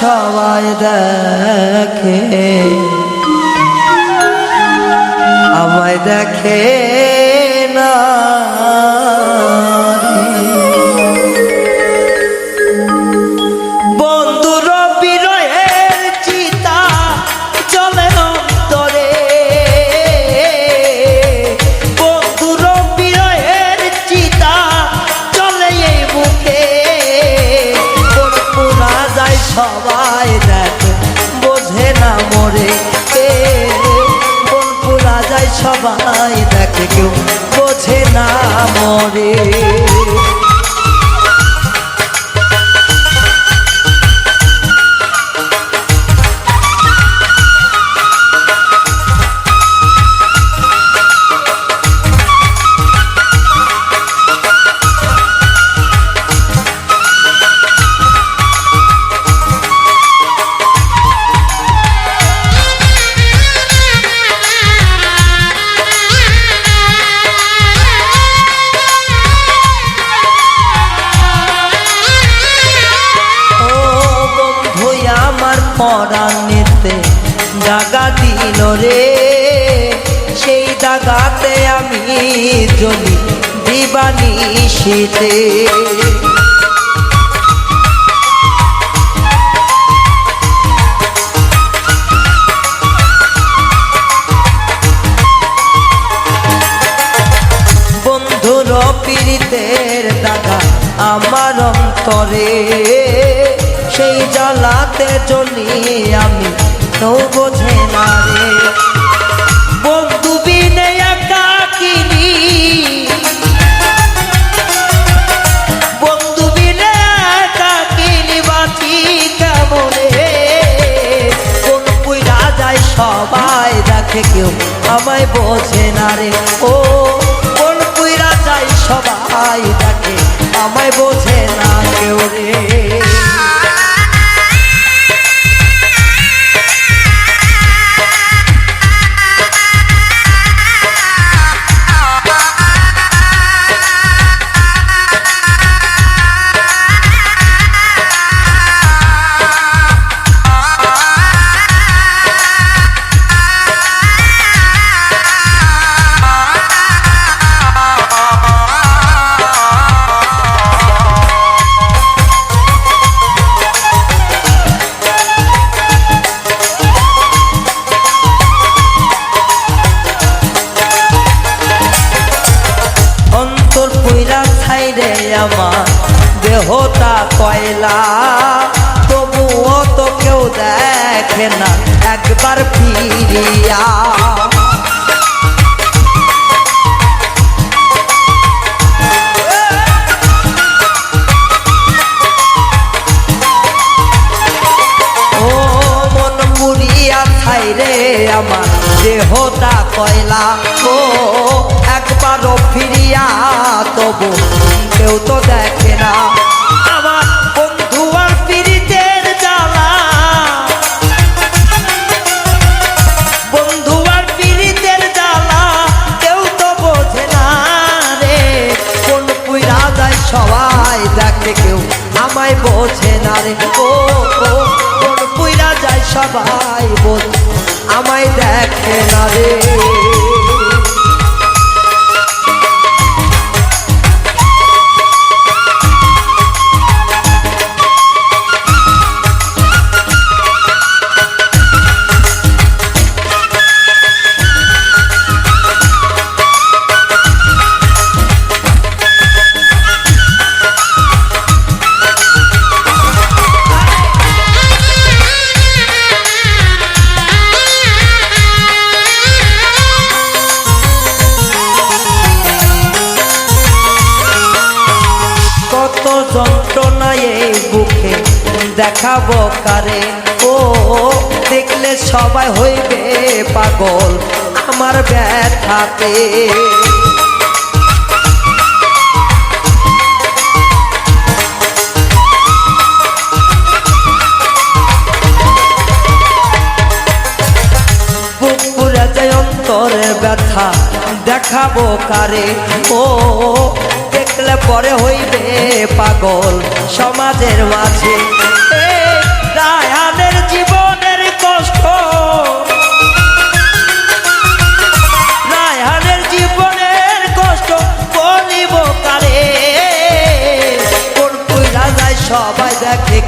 সবাই দেখে। আমায় দেখে সবাই দেখ বোঝে না মরে কে। পুরা যায় সবাই দেখে কেউ বোঝে না মরে। পরাণেতে দাগা দিল রে। সেই দাগাতে আমি জ্বলি দিবানি শীতে। বন্ধুর পীড়িতের দাদা আমার অন্তরে। সেই জ্বালাতে চলি আমি তো বোঝে না রে। বন্ধু বিনে একাকিনী বন্ধু বিনে একাকিনী বাঁচি কেমনে? কোন পুইরা যায়, সবাই দেখে কেউ আমায় বোঝে না রে। ও, কোন পুইরা যায়, সবাই দেখে আমায় বোঝে না ছাইরে আমার। দেহতা কয়লা তবুও তো কেউ দেখে না। একবার ফিরিয়া মুড়িয়া ছাইরে আমার দেহটা কয়লা ও, একবারও ফিরিয়া তবু কেউ তো দেখে না। আমার কেউ তো বোঝে না রে। কোন যায় সবাই দেখে, কেউ আমায় বোঝে না রে। ও কোন পুইরা যায় সবাই বল আমায় দেখে না রে। দেখাবো কারে? ও, দেখলে সবাই হইবে পাগল, আমার ব্যথাতে। ব্যথা, দেখাবো কারে? ও, দেখলে পরে হইবে পাগল, সমাজের মাঝে।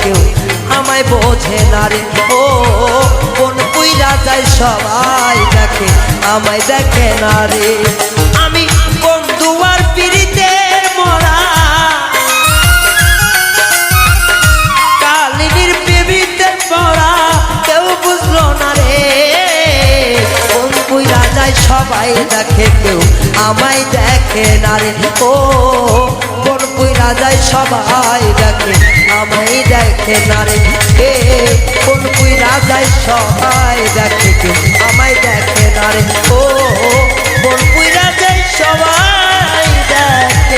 কেউ আমায় বোঝে না রে। ও, কোন পুইরা যায় সবাই দেখে, আমায় দেখে না রে। আমি কোন দুয়ার পিড়িতে মরা। কালিনীর বিবিতে পড়া কেউ বুঝলো না রে। কোন পুইরা যায় সবাই দেখে, কেউ আমায় দেখে না রে। ও কোন ওই রাজায় সবাই দেখে আমায় দেখে না রে হে কোন ওই রাজায় সবাই দেখে কে? আমায় দেখে না রে ও, কোন ওই রাজায় সবাই দেখে